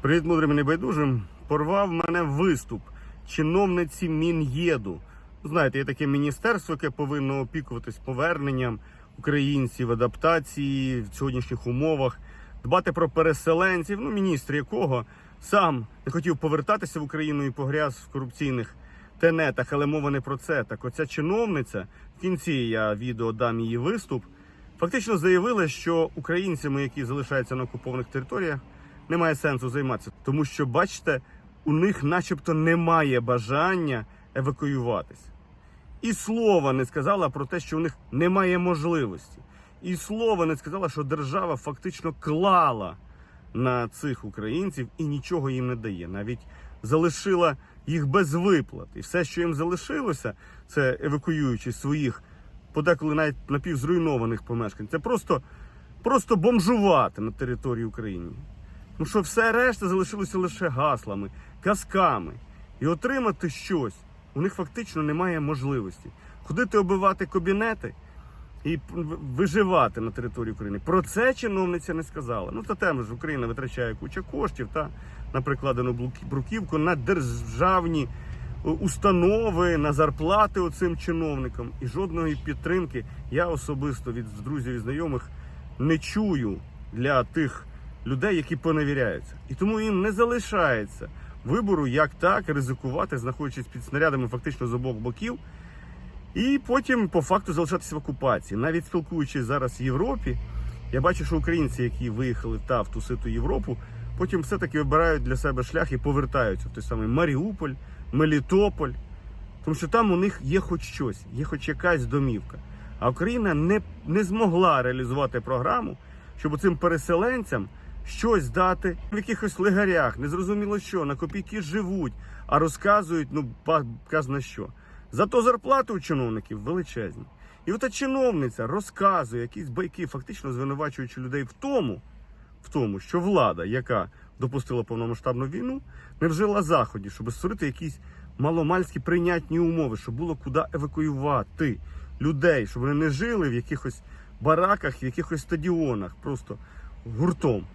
Привіт, мудрим і небайдужим. Порвав мене виступ чиновниці Мін'єду. Знаєте, є таке міністерство, яке повинно опікуватись поверненням українців, адаптації в сьогоднішніх умовах, дбати про переселенців. Ну, міністр якого сам не хотів повертатися в Україну і погряз в корупційних тенетах, але мова не про це. Так, оця чиновниця в кінці я відео дам її виступ. Фактично заявила, що українцями, які залишаються на окупованих територіях, немає сенсу займатися, тому що, бачите, у них, начебто, немає бажання евакуюватися. І слова не сказала про те, що у них немає можливості. І слова не сказала, що держава фактично клала на цих українців і нічого їм не дає. Навіть залишила їх без виплат. І все, що їм залишилося, це евакуюючи своїх подеколи навіть напівзруйнованих помешкань. Це просто, просто бомжувати на території України. Ну що все решта залишилося лише гаслами, казками. І отримати щось у них фактично немає можливості. Ходити оббивати кабінети і виживати на території України. Про це чиновниця не сказала. Ну та тема ж Україна витрачає куча коштів та на прикладену бруківку на державні е, установи, на зарплати оцим чиновникам. І жодної підтримки я особисто від друзів і знайомих не чую для тих людей, які поневіряються. І тому їм не залишається вибору, як так ризикувати, знаходячись під снарядами фактично з обох боків. І потім по факту залишатися в окупації. Навіть спілкуючись зараз в Європі, я бачу, що українці, які виїхали та в ту ситу Європу, потім все-таки вибирають для себе шлях і повертаються в той самий Маріуполь, Мелітополь. Тому що там у них є хоч щось, є хоч якась домівка. А Україна не, не змогла реалізувати програму, щоб цим переселенцям щось дати в якихось легарях, незрозуміло що, на копійки живуть, а розказують, ну, казна що. Зато зарплати у чиновників величезні. І ота чиновниця розказує якісь байки, фактично звинувачуючи людей в тому, в тому, що влада, яка допустила повномасштабну війну, не вжила заходів, щоб створити якісь маломальські прийнятні умови, щоб було куди евакуювати людей, щоб вони не жили в якихось бараках, в якихось стадіонах, просто гуртом.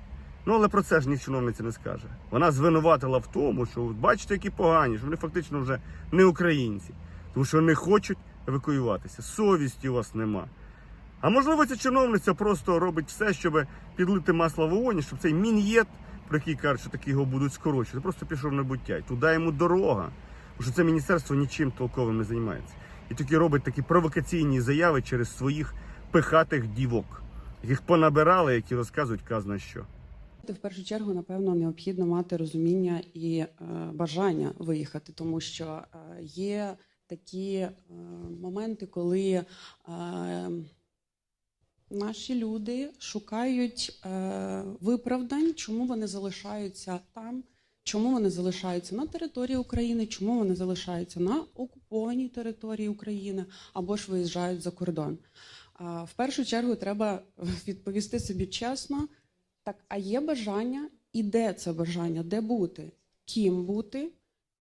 Ну, але про це ж ні чиновниця не скаже. Вона звинуватила в тому, що бачите, які погані, що вони фактично вже не українці, тому що не хочуть евакуюватися. Совісті у вас нема. А можливо, ця чиновниця просто робить все, щоб підлити масло в вогонь, щоб цей мін'єт, про який кажуть, що такі його будуть скорочувати, просто пішов на буття. І туди йому дорога. Тому що це міністерство нічим толковим не займається. І такі робить такі провокаційні заяви через своїх пихатих дівок, яких понабирали, які розказують казна що. В першу чергу, напевно, необхідно мати розуміння і е, бажання виїхати, тому що е, є такі е, моменти, коли наші люди шукають виправдань, чому вони залишаються там, чому вони залишаються на території України, чому вони залишаються на окупованій території України або ж виїжджають за кордон. В першу чергу треба відповісти собі чесно. Так, а є бажання, і де це бажання? Де бути? Ким бути?